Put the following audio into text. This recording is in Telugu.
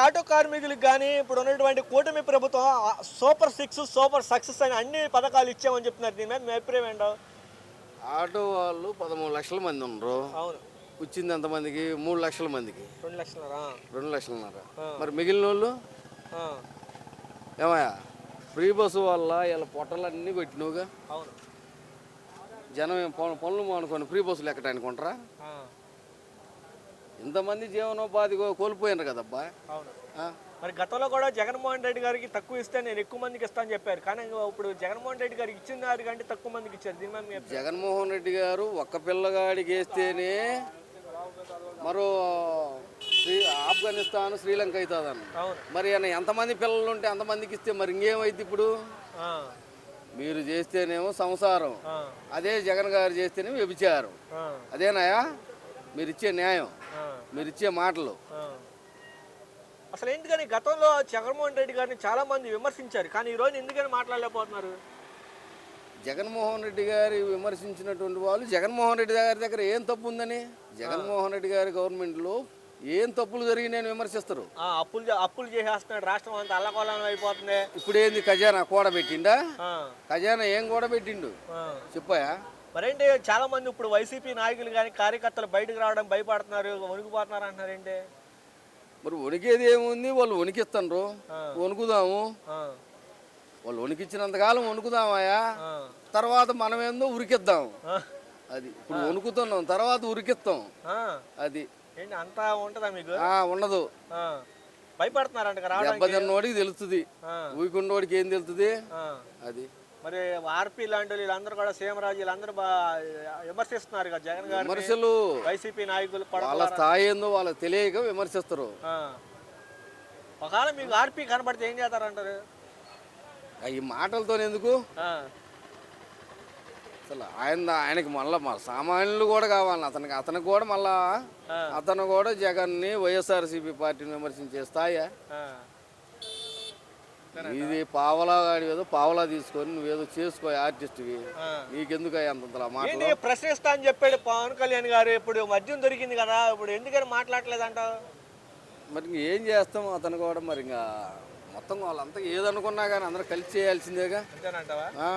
ఆటో కార్మికులకు కానీ ఇప్పుడు ఉన్నటువంటి కూటమి ప్రభుత్వం సూపర్ సిక్స్ సూపర్ సక్సెస్ అని అన్ని పథకాలు ఇచ్చామని చెప్తున్నారు. దీని మీద మీ అభిప్రాయం ఏంటో? ఆటో వాళ్ళు పదమూడు లక్షల మంది ఉన్నారు అవును. వచ్చింది ఎంతమందికి మూడు లక్షల మందికి. రెండు లక్షలరా రెండు లక్షలున్నర. ఆ. మరి మిగిలిన వాళ్ళు? ఏమయ్యా ఫ్రీ బస్సు వల్ల ఇలా పొట్టలన్నీ పెట్టినవుగా అవును. జనం పనులు మానుకొని ఫ్రీ బస్సులు ఎక్కడానికి ఉంటారా ఇంతమంది జీవనోపాధి కోల్పోయినారు కదబ్బా? మరి గతంలో కూడా జగన్మోహన్ రెడ్డి గారికి తక్కువ ఇస్తే నేను ఎక్కువ మందికి ఇస్తాను చెప్పారు. కానీ ఇప్పుడు జగన్మోహన్ రెడ్డి గారికి ఇచ్చిన దానికంటే తక్కువ మందికి ఇచ్చారు. దీని మీద? జగన్మోహన్ రెడ్డి గారు ఒక్క పిల్లగాడికి వేస్తేనే మరో శ్రీ ఆఫ్ఘనిస్తాన్ శ్రీలంక అవుతుందన్న. అవును. మరి ఆయన ఎంతమంది పిల్లలు ఉంటే అంతమందికి ఇస్తే మరి ఇంకేమైంది ఇప్పుడు? మీరు చేస్తేనేమో సంసారం. అదే జగన్ గారు చేస్తేనేమో వ్యభిచారం. అదేనాయా? మీరు ఇచ్చే న్యాయం మీరు ఇచ్చే మాటలు. అసలు ఎందుకని గతంలో జగన్మోహన్ రెడ్డి గారిని చాలా మంది విమర్శించారు కానీ ఈ రోజు ఎందుకని మాట్లాడలేకపోతున్నారు? జగన్మోహన్ రెడ్డి గారి విమర్శించినటువంటి వాళ్ళు జగన్మోహన్ రెడ్డి గారి దగ్గర ఏం తప్పు ఉందని? జగన్మోహన్ రెడ్డి గారి గవర్నమెంట్లో ఏం తప్పులు జరిగినాయని విమర్శిస్తారు. అప్పులు అప్పులు చేసేస్తున్నాడు రాష్ట్రం అంతా అల్లకొల్లం అయిపోతుంది. ఇప్పుడు ఏంది ఖజానా కూడబెట్టిండా? ఖజానా ఏం కూడబెట్టిండు. చెప్పాయా? మరేంటి? చాలా మంది ఇప్పుడు వైసీపీ నాయకులు కానీ కార్యకర్తలు బయటకు రావడం భయపడుతున్నారు వణికిపోతున్నారు అంటున్నారు ఏంటి? మరి వణికేది ఏముంది? వాళ్ళు వణికిస్తారు ఆ. వణుకుదాము. వాళ్ళు వణికిచ్చినంతకాలం వణుకుదామయ్యా. ఆ, తర్వాత మనం ఏందో ఉరికిద్దాం. అది ఇప్పుడు వణుకుతున్నాం తర్వాత ఉరికిస్తాం. అది. అంతా ఉంటుందా మీకు? ఉండదు. భయపడుతున్నారంట దెబ్బతిన్నోడికి తెలుస్తుంది. ఊకుండోడికి ఏం తెలుస్తుంది. అది. మరి ఆర్పి లాంటి వాళ్ళు వీళ్ళందరూ కూడా సీఎంరాజు వీళ్ళందరూ విమర్శిస్తున్నారు కదా జగన్ గారు విమర్శలు వైసీపీ నాయకులు వాళ్ళ స్థాయి ఏందో వాళ్ళకి తెలియక విమర్శిస్తారు. ఒకవేళ మీకు ఆర్పి కనబడితే ఏం చేస్తారంటారు? ఈ మాటలతో ఎందుకు? అసలు ఆయన ఆయనకి మళ్ళా మా సామాన్యులు కూడా కావాలి అతనికి అతనికి కూడా మళ్ళా. అతను కూడా జగన్ని వైఎస్ఆర్సీపీ పార్టీని విమర్శించే స్థాయి. ఇది పావలా గాడి ఏదో పావలా తీసుకొని నువ్వేదో చేసుకో ఆర్టిస్ట్వి. నీకెందుకు అంతంతలా ప్రశ్నిస్తా అని చెప్పాడు పవన్ కళ్యాణ్ గారు ఇప్పుడు మద్యం దొరికింది కదా ఇప్పుడు ఎందుకని మాట్లాడలేదంట మరి ఏం చేస్తాం అతను కూడా మరి ఇంకా మొత్తం వాళ్ళంతా ఏదనుకున్నా కానీ అందరూ కలిసి చేయాల్సిందేగా. అంతేనంటావా? ఆ?